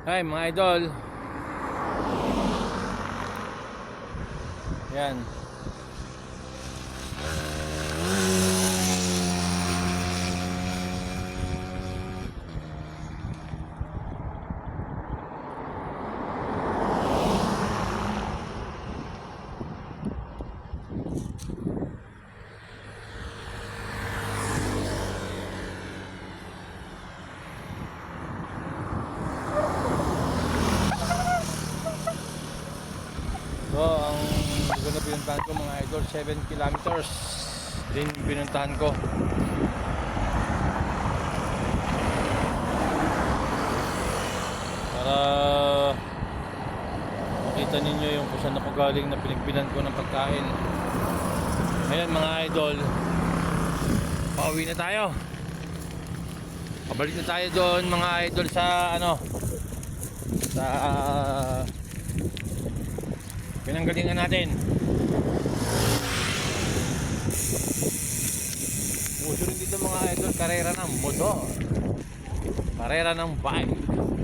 Hi mga idol. Yan. So, ang lugar na pinuntahan ko mga idol, 7 kilometers din pinuntahan ko. Para makita ninyo yung kung saan ako galing na pinagbilan ko ng pagkain. Ayan mga idol, pauwi na tayo. Pabalik na tayo doon mga idol sa ano, sa pinanggalingan natin. Uso rin dito mga idol, karera ng motor. Karera ng bike.